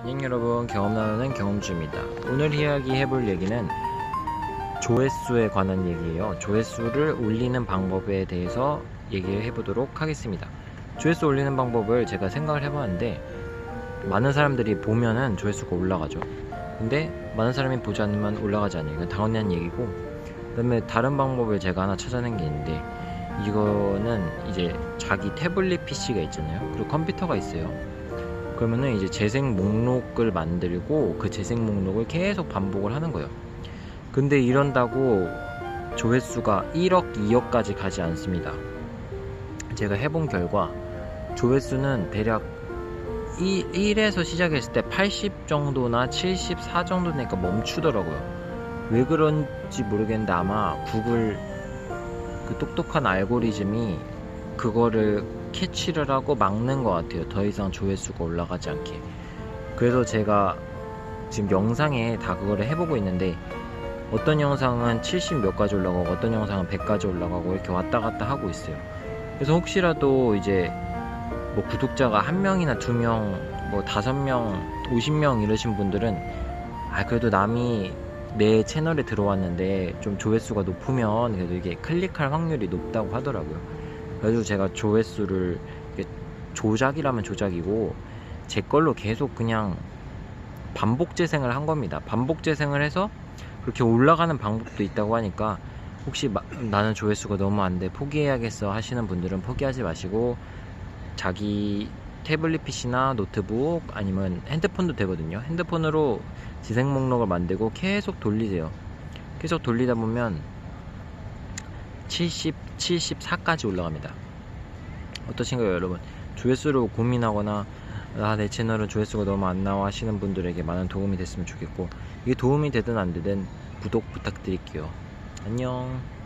안녕 여러분. 경험 나누는 경험주입니다. 오늘 이야기 해볼 얘기는 조회수에 관한 얘기예요. 조회수를 올리는 방법에 대해서 얘기를 해보도록 하겠습니다. 조회수 올리는 방법을 제가 생각을 해봤는데 많은 사람들이 보면은 조회수가 올라가죠. 근데 많은 사람이 보지 않으면 올라가지 않아요. 이건 당연한 얘기고 그 다음에 다른 방법을 제가 하나 찾아낸 게 있는데 이거는 이제 자기 태블릿 PC가 있잖아요. 그리고 컴퓨터가 있어요 그러면은 이제 재생 목록을 만들고 그 재생 목록을 계속 반복을 하는 거예요. 근데 이런다고 조회수가 1억, 2억까지 가지 않습니다. 제가 해본 결과 조회수는 대략 1, 1에서 시작했을 때 80 정도나 74 정도 되니까 멈추더라고요. 왜 그런지 모르겠는데 아마 구글 그 똑똑한 알고리즘이 그거를 캐치를 하고 막는 것 같아요. 더 이상 조회수가 올라가지 않게. 그래서 제가 지금 영상에 다 그거를 해보고 있는데 어떤 영상은 70 몇 가지 올라가고 어떤 영상은 100까지 올라가고 이렇게 왔다 갔다 하고 있어요. 그래서 혹시라도 이제 뭐 구독자가 한 명이나 두 명, 뭐 다섯 명, 50명 이러신 분들은 아 그래도 남이 내 채널에 들어왔는데 좀 조회수가 높으면 그래도 이게 클릭할 확률이 높다고 하더라고요. 그래서 제가 조회수를 조작이라면 조작이고 제 걸로 계속 그냥 반복 재생을 한 겁니다. 반복 재생을 해서 그렇게 올라가는 방법도 있다고 하니까 혹시 마- 나는 조회수가 너무 안 돼 포기해야겠어 하시는 분들은 포기하지 마시고 자기 태블릿 PC나 노트북 아니면 핸드폰도 되거든요. 핸드폰으로 재생 목록을 만들고 계속 돌리세요. 계속 돌리다 보면 70, 74까지 올라갑니다. 어떠신가요, 여러분? 조회수로 고민하거나 아, 내 채널은 조회수가 너무 안 나와 하시는 분들에게 많은 도움이 됐으면 좋겠고 이게 도움이 되든 안 되든 구독 부탁드릴게요. 안녕.